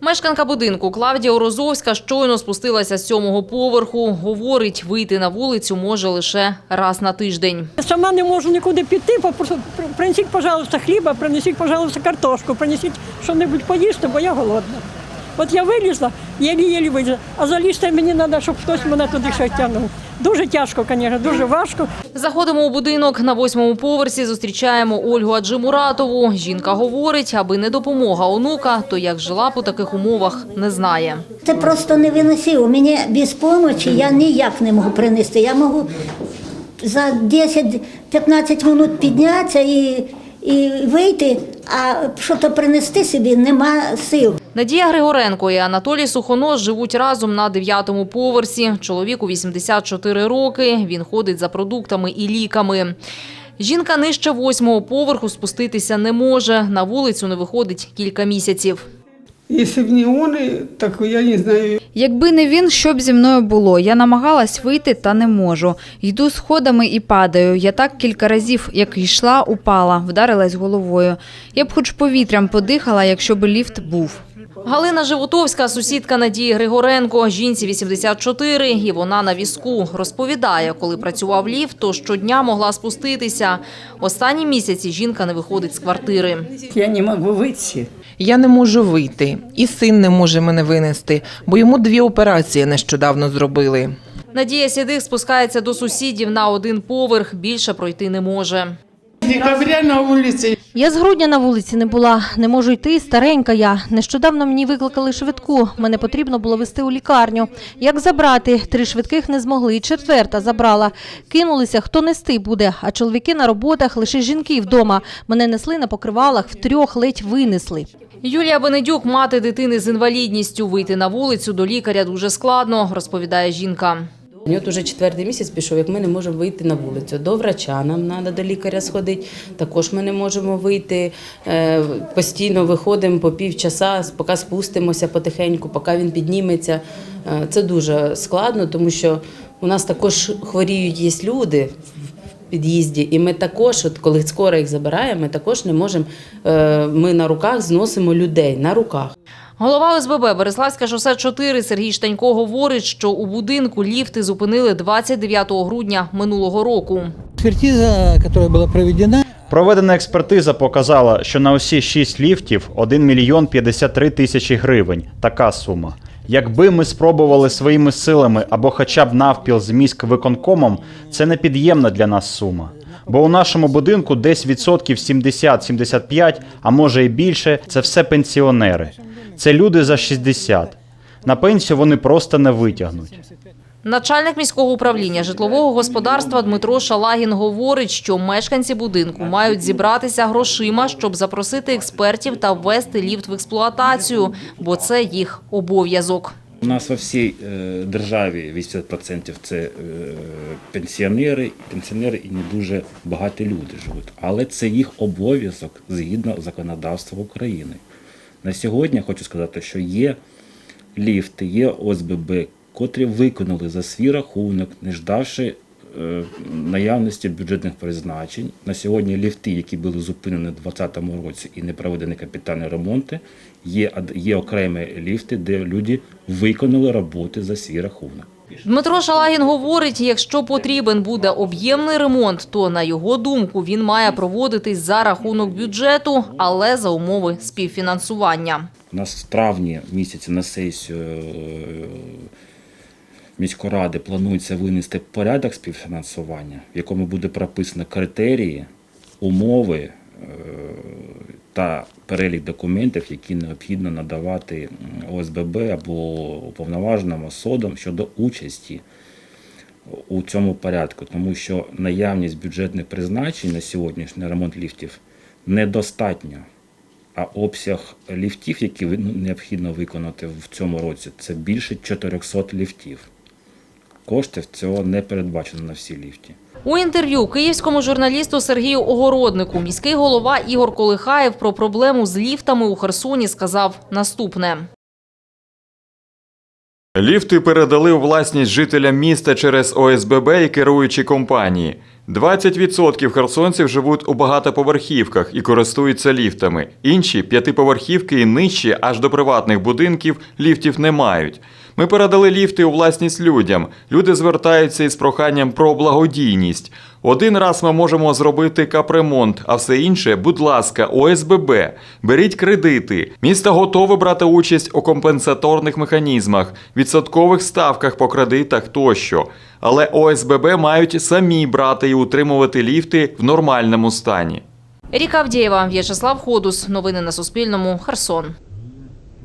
Мешканка будинку Клавдія Орозовська щойно спустилася з сьомого поверху. Говорить, вийти на вулицю може лише раз на тиждень. Сама не можу нікуди піти, принесіть, пожалуйста, хліба, принесіть, пожалуйста, картошку, принесіть що-небудь поїсти, бо я голодна. От я вилізла, єлі-єлі вилізла, а залізти мені треба, щоб хтось мене туди ще тягнув. Дуже тяжко, звісно, дуже важко. Заходимо у будинок на восьмому поверсі. Зустрічаємо Ольгу Аджимуратову. Жінка говорить, аби не допомога онука, то як жила по таких умовах, не знає. Це просто невиносимо. Мені без допомоги я ніяк не можу принести. Я можу за 10-15 минут піднятися і, і вийти, а щось принести собі нема сил. Надія Григоренко і Анатолій Сухонос живуть разом на дев'ятому поверсі. Чоловіку 84 роки. Він ходить за продуктами і ліками. Жінка нижче восьмого поверху спуститися не може. На вулицю не виходить кілька місяців. Если б не він, так я не знаю, Якби не він, що б зі мною було? Я намагалась вийти та не можу. Йду сходами і падаю. Я так кілька разів, як йшла, упала, вдарилась головою. Я б хоч повітрям подихала, якщо б ліфт був. Галина Животовська, сусідка Надії Григоренко, жінці 84, і вона на візку. Розповідає, коли працював ліфт, то щодня могла спуститися. Останні місяці жінка не виходить з квартири. я не могу выйти. Я не можу вийти, і син не може мене винести, бо йому дві операції нещодавно зробили. Надія Сідих спускається до сусідів на один поверх, більше пройти не може. Декабря на улице Я з грудня на вулиці не була, не можу йти, старенька я. Нещодавно мені викликали швидку. Мене потрібно було вести у лікарню. Як забрати? Три швидких не змогли. і Четверта забрала. Кинулися, хто нести буде. А чоловіки на роботах, лише жінки вдома. Мене несли на покривалах, втрьох ледь винесли. Юлія Бенедюк, мати дитини з інвалідністю, вийти на вулицю до лікаря дуже складно, розповідає жінка. У нього вже четвертий місяць пішов, як ми не можемо вийти на вулицю. До врача нам треба до лікаря сходити. Також ми не можемо вийти. Е, Постійно виходимо по півчаса, поки спустимося потихеньку, поки він підніметься. Е, Це дуже складно, тому що у нас також хворіють є люди під'їзді, і ми також, от коли скоро їх забираємо, ми також не можемо. е, Ми на руках зносимо людей на руках. Голова ОСББ Береславське шосе 4 Сергій Штанько говорить, що у будинку ліфти зупинили 29 грудня минулого року. Экспертиза, которая была проведена, Проведена експертиза показала, що на усі 6 ліфтів 1 мільйон 53 тисячі гривень. Така сума. Якби ми спробували своїми силами або хоча б навпіл з міськвиконкомом, це непід'ємна для нас сума. Бо у нашому будинку десь відсотків 70-75, а може і більше, це все пенсіонери. Це люди за 60. На пенсію вони просто не витягнуть. Начальник міського управління житлового господарства Дмитро Шалагін говорить, що мешканці будинку мають зібратися грошима, щоб запросити експертів та ввести ліфт в експлуатацію, бо це їх обов'язок. У нас во всій е, державі 80% це е, пенсіонери, пенсіонери і не дуже багаті люди живуть. Але це їх обов'язок згідно законодавства України. На сьогодні хочу сказати, що є ліфти, є ОСББ, котрі виконали за свій рахунок, не ждавши е, наявності бюджетних призначень. На сьогодні ліфти, які були зупинені у 2020 році і не проведені капітальні ремонти, є, є окремі ліфти, де люди виконали роботи за свій рахунок. Дмитро Шалагін говорить, якщо потрібен буде об'ємний ремонт, то на його думку він має проводитись за рахунок бюджету, але за умови співфінансування. У нас в травні місяці на сесію е, міськоради планується винести порядок співфінансування, в якому буде прописано критерії, умови е, та перелік документів, які необхідно надавати ОСББ або уповноваженим особам щодо участі у цьому порядку, тому що наявність бюджетних призначень на сьогоднішній ремонт ліфтів недостатньо. А обсяг ліфтів, які ну, необхідно виконати в цьому році, це більше 400 ліфтів. Коштів цього не передбачено на всі ліфті. У інтерв'ю київському журналісту Сергію Огороднику міський голова Ігор Колихаєв про проблему з ліфтами у Херсоні сказав наступне. Ліфти передали у власність жителям міста через ОСББ і керуючі компанії. 20% херсонців живуть у багатоповерхівках і користуються ліфтами. Інші п'ятиповерхівки і нижчі, аж до приватних будинків, ліфтів не мають. Ми передали ліфти у власність людям. Люди звертаються із проханням про благодійність. Один раз ми можемо зробити капремонт, а все інше, будь ласка, ОСББ. Беріть кредити. Місто готове брати участь у компенсаторних механізмах, відсоткових ставках по кредитах тощо. Але ОСББ мають самі брати утримувати ліфти в нормальному стані. Ріка Авдєєва, В'ячеслав Ходус. Новини на Суспільному. Херсон.